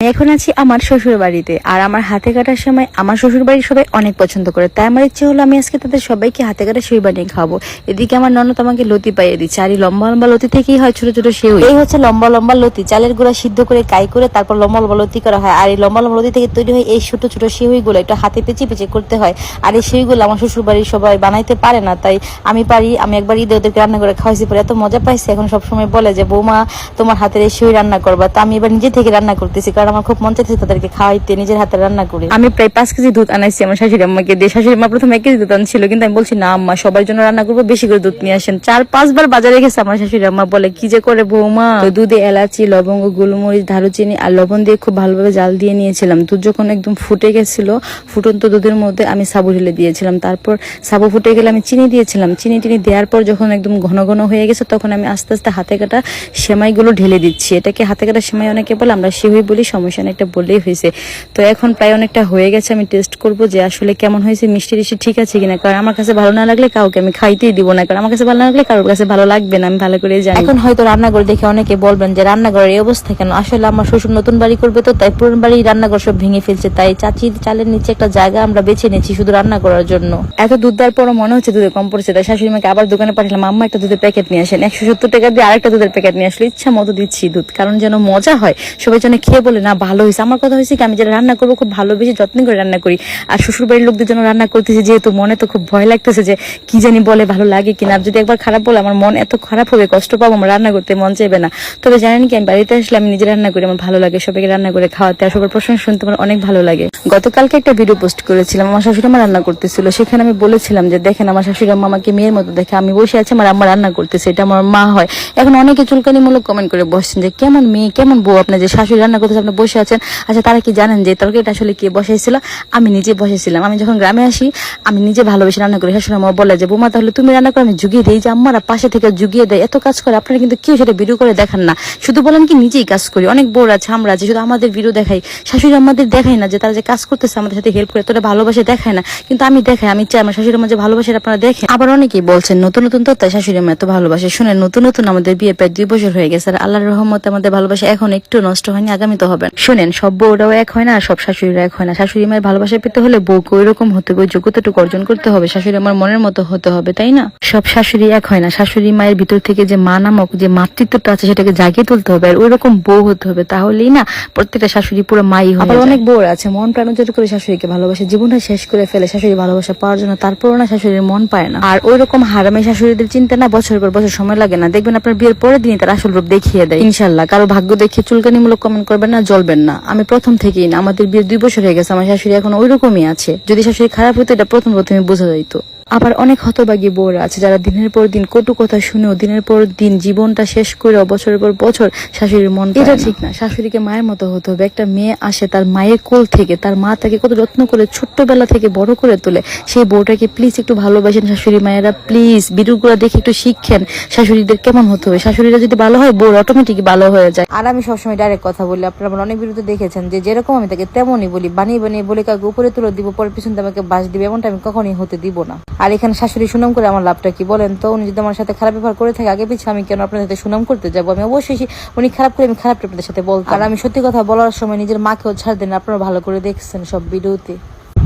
এখন আছি আমার শ্বশুর বাড়িতে আর আমার হাতে কাটার সময় আমার শ্বশুর বাড়ির সবাই অনেক পছন্দ করে। তাই আমার ইচ্ছে হলো আমি আজকে তাদের সবাইকে হাতে কাটা সেই বানিয়ে খাব। এদিকে আমার ননদ আমাকে লতি পাইয়ে দিচ্ছে, আর এই লম্বা লম্বা লতি থেকেই হয় ছোট ছোট সেউ এই হচ্ছে লম্বা লম্বা লতি, চালের গুঁড়া সিদ্ধ করে কাই করে তারপর লম্বা লম্বা লতি করা হয়। আর এই লম্বা লম্বা লতি থেকে তৈরি হয় এই ছোট ছোট সেউইগুলো, একটু হাতে পেঁচে পেঁচে করতে হয়। আর এই সেউইগুলো আমার শ্বশুর বাড়ির সবাই বানাইতে পারে না, তাই আমি পারি, আমি একবার ঈদে ওদেরকে রান্না করে খাওয়াইছি পরে এত মজা পাইছি। এখন সবসময় বলে যে, বৌমা, তোমার হাতের এই সেউই রান্না করবা। তো আমি এবার নিজে থেকে রান্না করতেছি, কারণ আমার খুব মন চাইছে তাদেরকে খাওয়াইতে, নিজের হাতে রান্না করি। আমি প্রায় পাঁচ কেজি দুধ আনাইছি আমার শাশুড়ি আম্মাকে দিয়ে। শাশুড়ি মা প্রথমে এক কেজি দুধ আনছিল, কিন্তু আমি বলছি, না আম্মা, সবার জন্য রান্না করব, বেশি করে দুধ নিয়ে আসেন। চার, পাঁচবার বাজারে গেছে আমার শাশুড়ি আম্মা, বলে, কি যে করে বৌমা? দুধে এলাচি, লবঙ্গ, গোলমরিচ, দারুচিনি আর লবণ দিয়ে খুব ভালোভাবে জাল দিয়ে নিয়েছিলাম। দুধ যখন একদম ফুটে গেছিল, ফুটন্ত দুধের মধ্যে আমি সাবু ঢেলে দিয়েছিলাম। তারপর সাবু ফুটে গেলে আমি চিনি দিয়েছিলাম। চিনি টিনি দেওয়ার পর যখন একদম ঘন ঘন হয়ে গেছে, তখন আমি আস্তে আস্তে হাতে কাটা সেমাইগুলো ঢেলে দিচ্ছি। এটাকে হাতে কাটা সেমাই অনেকে বলে, আমরা সেহুই বলি সমস্যা নেই, একটা বললেই হয়েছে। তো এখন প্রায় অনেকটা হয়ে গেছে আমি টেস্ট করব যে আসলে কেমন হয়েছে মিষ্টি টিষ্টি ঠিক আছে কিনা। কারণ আমার কাছে ভালো না লাগলে কাউকে আমি খাইতেই দিব না। কারণ আমার কাছে ভালো না লাগলে কারোর কাছে ভালো লাগবে না আমি ভালো করে জানি। এখন হয়তো রান্নাঘর দেখে অনেকে বলবেন যে রান্নাঘরের এই অবস্থা কেন? আসলে আমার শ্বশুর নতুন বাড়ি করবে তো তাই পুরনো বাড়ি রান্নাঘর সব ভেঙে ফেলছে। তাই চাচির চালের নিচে একটা জায়গা আমরা বেছে নিয়েছি শুধু রান্না করার জন্য। এত দুধ দেওয়ার পরও মনে হচ্ছে দুধে কম পড়ছে। তাই শাশুড়ি মাকে আবার দোকানে পাঠালাম আম্মা একটা দুধের প্যাকেট নিয়ে আসেন। একশো সত্তর টাকা দিয়ে আরেকটা দুধের প্যাকেট নিয়ে আসলে ইচ্ছা মতো দিচ্ছি দুধ। কারণ যেন মজা হয় সবাই যেন খেয়ে বলে না, ভালো হয়েছে। আমার কথা হয়েছে কি, আমি যেটা রান্না করব, খুব ভালোবেসে যত্ন করে রান্না করি। আর শ্বশুর বাড়ির লোকদের জন্য রান্না করতেছি, যেহেতু মনে তো খুব ভয় লাগতেছে যে, কি জানি বলে, ভালো লাগে কিনা। যদি একবার খারাপ বলে, আমার মন এত খারাপ হবে, কষ্ট পাবো, আমার রান্না করতে মন চাইবে না। তবে জানেন কি, আমি বাড়িতে আসলে আমি নিজে রান্না করি, আমার ভালো লাগে, সবাইকে রান্না করে খাওয়াতে, আর সবার প্রশংসা শুনতে আমার অনেক ভালো লাগে। গতকালকে একটা ভিডিও পোস্ট করেছিলাম, আমার শাশুড়ি মা রান্না করতেছিল। সেখানে আমি বলেছিলাম যে, দেখেন, আমার শাশুড়ি আম্মা আমাকে মেয়ের মতো দেখে, আমি বসে আছি, আমার আম্মা রান্না করতেছে, এটা আমার মা হয়। এখন অনেকে চুলকানিমূলক কমেন্ট করে বসছেন যে, কেমন মেয়ে, কেমন বউ আপনার যে শাশুড়ি রান্না করতেছে, আপনি বসে আছেন। আচ্ছা তারা কি জানেন যে তরকারিটা আসলে কে বসাইছিল? আমি নিজে বসেছিলাম আমি যখন গ্রামে আসি, আমি নিজে ভালোবেসে রান্না করি। শাশুড়ি মা বলে যে, বোমা, তাহলে তুমি রান্না করে, আমি জুগিয়ে দিই। যে আম্মারা পাশে থেকে জুগিয়ে দেয়, এত কাজ করে, আপনারা কিন্তু কেউ সেটা ভিডিও করে দেখান না। শুধু বলেন কি, নিজেই কাজ করি। অনেক বোর আছে, আমরা আছে, শুধু আমাদের ভিডিও দেখাই। শাশুড়ি আমাদের দেখাই না যে, তারা যে কাজ করতেছে, আমাদের সাথে হেল্প করে তোরা ভালোবাসে দেখায় না। কিন্তু আমি দেখাই, আমি চাই আমার শাশুড়ি মাঝে ভালোবাসে আপনারা দেখেন। আবার অনেকেই বলছেন, নতুন নতুন তো? তাই শাশুড়ি মা এত ভালোবাসে। শুনে নতুন নতুন আমাদের বিয়ে প্রায় দুই বছর হয়ে গেছে। আর আল্লাহর রহমতে আমাদের ভালোবাসা এখন একটু নষ্ট হয়নি আগামী তো হবে। শুনেন সব বউরাও এক হয় না আর সব শাশুড়িরা এক হয় না। শাশুড়ি মায়ের ভালোবাসা পেতে হলে বউকে ওই রকম হতে হবে যোগ্যতাটুকু অর্জন করতে হবে। শাশুড়ি আমার মনের মতো হতে হবে তাই না? সব শাশুড়ি এক হয় না। শাশুড়ি মায়ের ভিতর থেকে যে মা নামক যে মাতৃত্বটা আছে সেটাকে জাগিয়ে তুলতে হবে আর ওই রকম বউ হতে হবে। তাহলেই না প্রত্যেকটা শাশুড়ি পুরো মাই হয় আবার অনেক বউ আছে মন প্রাণ করে শাশুড়িকে ভালোবাসে জীবনটা শেষ করে ফেলে শাশুড়ি ভালোবাসা পাওয়ার জন্য তারপরও না শাশুড়ির মন পায় না। আর ওই রকম হারামে শাশুড়িদের চিন্তা না বছর পর বছর সময় লাগে না। দেখবেন আপনার বিয়ের পরের দিনই তার আসল রূপ দেখিয়ে দেয়। ইনশাল্লাহ কারও ভাগ্য দেখে চুলকানিমূলক কমেন্ট করবেন না জ্বলবেন না। আমি প্রথম থেকেই না, আমাদের বিয়ের দুই বছর হয়ে গেছে, আমার শাশুড়ি এখন ওই রকমই আছে। যদি শাশুড়ি খারাপ হতো, এটা প্রথম প্রথমে বোঝা যাইতো। আবার অনেক হতবাগী বউরা আছে যারা দিনের পর দিন কটু কথা শুনেও দিনের পর দিন জীবনটা শেষ করে বছরের পর বছর শাশুড়ির মন এটা ঠিক না। শাশুড়িকে মায়ের মতো হতে হবে। একটা মেয়ে আসে তার মায়ের কোল থেকে তার মা তাকে কত যত্ন করে ছোট্টবেলা থেকে বড় করে তোলে। সেই বউটাকে প্লিজ একটু ভালোবাসেন শাশুড়ি মায়েরা। প্লিজ বিরুগুলো দেখে একটু শিখেন শাশুড়িদের কেমন হতে হবে। শাশুড়িরা যদি ভালো হয় বউর অটোমেটিক ভালো হয়ে যায়। আর আমি সবসময় ডাইরেক্ট কথা বলি আপনারা আমার অনেক বিরুদ্ধে দেখেছেন যে যেরকম আমি তাকে তেমনই বলি বানিয়ে বানিয়ে বলে কাউকে উপরে তুলে দিব পরে পিছনে আমাকে বাস দিবে এমনটা আমি কখনই হতে দিব না। আর এখানে শাশুড়ি সুনাম করে আমার লাভটা কি বলেন তো? উনি যদি আমার সাথে খারাপ ব্যবহার করে থাকে, আগে পিছিয়ে আমি কেন আপনাদের সাথে সুনাম করতে যাব? আমি অবশ্যই উনি খারাপ করে আমি খারাপ আপনাদের সাথে বলতাম। আর আমি সত্যি কথা বলার সময় নিজের মাকেও ছাড় দেন, আপনারা ভালো করে দেখছেন সব ভিডিওতে।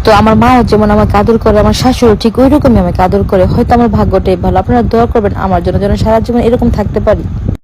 তো আমার মাও যেমন আমাকে আদর করে, আমার শাশুড়ি ঠিক ওই রকমই আমাকে আদর করে। হয়তো আমার ভাগ্যটাই ভালো। আপনারা দোয়া করবেন আমার জন্য যেন সারা জীবন এরকম থাকতে পারি।